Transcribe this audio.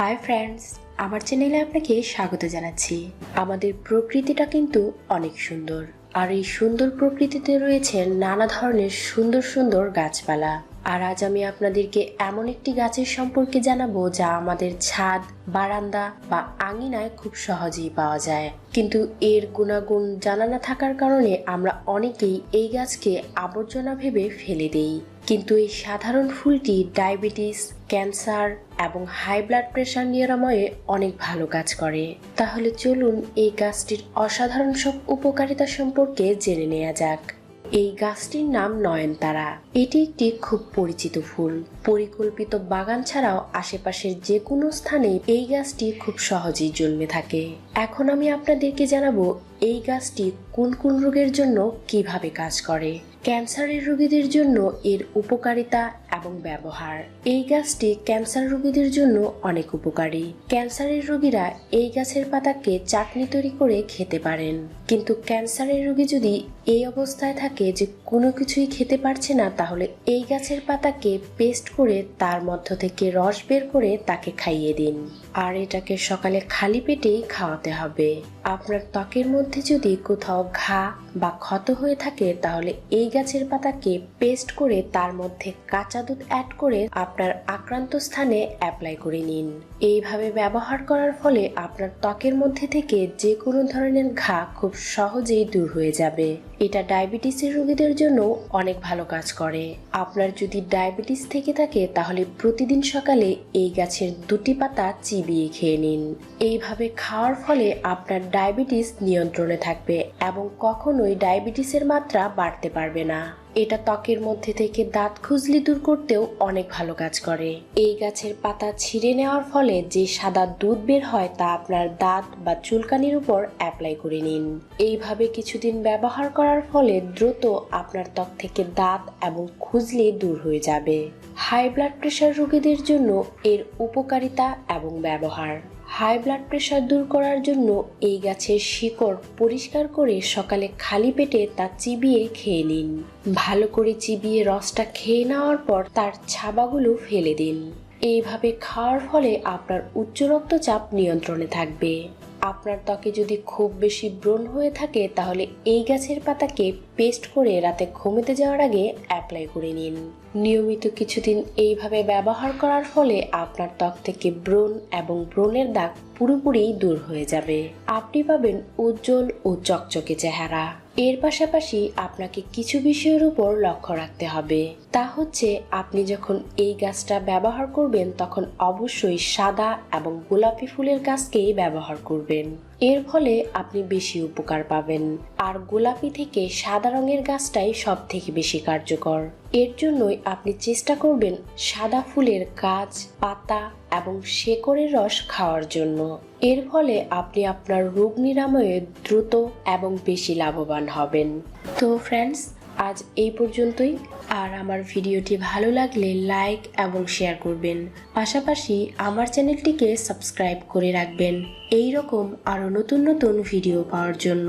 Hi friends আমার চ্যানেলে আপনাকে স্বাগত জানাচ্ছি। আমাদের প্রকৃতিটা কিন্তু অনেক সুন্দর। আর এই সুন্দর প্রকৃতিতে রয়েছে নানা ধরনের সুন্দর সুন্দর গাছপালা। আর আজ আমি আপনাদেরকে এমন একটি গাছের সম্পর্কে জানাব যা আমাদের ছাদ, বারান্দা বা আঙিনায় খুব সহজেই পাওয়া যায়। কিন্তু এর গুণাগুণ জানা না থাকার কারণে আমরা অনেকেই এই গাছকে আবর্জনা ভেবে ফেলে দেই। কিন্তু এই সাধারণ ফুলটি ডায়াবেটিস, ক্যান্সার এবং হাই ব্লাড প্রেশার নিরাময়ে অনেক ভালো কাজ করে। তাহলে চলুন এই গাছটির অসাধারণ সব উপকারিতা সম্পর্কে জেনে নেওয়া যাক। এই গাছটির নাম নয়নতারা। এটি একটি খুব পরিচিত ফুল। পরিকল্পিত বাগান ছাড়াও আশেপাশের যে কোনো স্থানে এই গাছটি খুব সহজেই জন্মে থাকে। এখন আমি আপনাদেরকে জানাব এই গাছটি কোন কোন রোগের জন্য কীভাবে কাজ করে? ক্যান্সারের রোগীদের জন্য এর উপকারিতা এবং ব্যবহার। এই গাছটি ক্যান্সার রোগীদের জন্য অনেক উপকারী। ক্যান্সারের রোগীরা এই গাছের পাতাকে চাটনি তৈরি করে খেতে পারেন। কিন্তু ক্যান্সারের রোগী যদি এই অবস্থায় থাকে যে কোনো কিছুই খেতে পারছে না, তাহলে এই গাছের পাতাকে পেস্ট করে তার মধ্য থেকে রস বের করে তাকে খাইয়ে দিন। আর এটাকে সকালে খালি পেটেই খাওয়াতে হবে। আপনার ত্বকের মধ্যে যদি কোথাও ঘা বা ক্ষত হয়ে থাকে, তাহলে এই গাছের পাতাকে পেস্ট করে তার মধ্যে কাঁচা দুধ অ্যাড করে আপনার আক্রান্ত স্থানে অ্যাপ্লাই করে নিন। এইভাবে ব্যবহার করার ফলে আপনার ত্বকের মধ্যে থেকে যে কোনো ধরনের ঘা খুব সহজেই দূর হয়ে যাবে। এটা ডায়াবেটিসের রোগীদের জন্য অনেক ভালো কাজ করে। আপনার যদি ডায়াবেটিস থেকে থাকে, তাহলে প্রতিদিন সকালে এই গাছের দুটি পাতা চিবিয়ে খেয়ে নিন। এইভাবে খাওয়ার ফলে আপনার ডায়াবেটিস নিয়ন্ত্রণে থাকবে এবং কখনোই ডায়াবেটিসের মাত্রা বাড়তে পারবে না। এটা ত্বকের মধ্যে থেকে দাঁত খুজলি দূর করতেও অনেক ভালো কাজ করে। এই গাছের পাতা ছিঁড়ে নেওয়ার ফলে যে সাদা দুধ বের হয় তা আপনার দাঁত বা চুলকানির উপর অ্যাপ্লাই করে নিন। এইভাবে কিছুদিন ব্যবহার করার ফলে দ্রুত আপনার ত্বক থেকে দাঁত এবং খুজলি দূর হয়ে যাবে। হাই ব্লাড প্রেশার রোগীদের জন্য এর উপকারিতা এবং ব্যবহার। হাই ব্লাড প্রেশার দূর করার জন্য এই গাছের শিকড় পরিষ্কার করে সকালে খালি পেটে তা চিবিয়ে খেয়ে নিন। ভালো করে চিবিয়ে রসটা খেয়ে নেওয়ার পর তার ছাবাগুলো ফেলে দিন। এইভাবে খাওয়ার ফলে আপনার উচ্চ রক্তচাপ নিয়ন্ত্রণে থাকবে। আপনার ত্বকে যদি খুব বেশি ব্রণ হয়ে থাকে, তাহলে এই গাছের পাতাকে পেস্ট করে রাতে ঘুমোতে যাওয়ার আগে অ্যাপ্লাই করে নিন। নিয়মিত কিছুদিন এইভাবে ব্যবহার করার ফলে আপনার ত্বক থেকে ব্রণ এবং ব্রণের দাগ পুরোপুরি দূর হয়ে যাবে। আপনি পাবেন উজ্জ্বল ও চকচকে চেহারা। এর পাশাপাশি আপনাকে কিছু বিষয়ের উপর লক্ষ্য রাখতে হবে। তা হচ্ছে, আপনি যখন এই গাছটা ব্যবহার করবেন, তখন অবশ্যই সাদা এবং গোলাপি ফুলের গাছকেই ব্যবহার করবেন। এর ফলে আপনি বেশি উপকার পাবেন। আর গোলাপি থেকে সাদা রঙের গাছটাই সব থেকে বেশি কার্যকর। এর জন্যই আপনি চেষ্টা করবেন সাদা ফুলের গাছ, পাতা এবং শেকড়ের রস খাওয়ার জন্য। এর ফলে আপনি আপনার রোগ নিরাময়ে দ্রুত এবং বেশি লাভবান হবেন। তো ফ্রেন্ডস আজ এই পর্যন্তই। আর আমার ভিডিওটি ভালো লাগলে লাইক এবং শেয়ার করবেন। পাশাপাশি আমার চ্যানেলটিকে সাবস্ক্রাইব করে রাখবেন। এই রকম আরও নতুন নতুন ভিডিও পাওয়ার জন্য।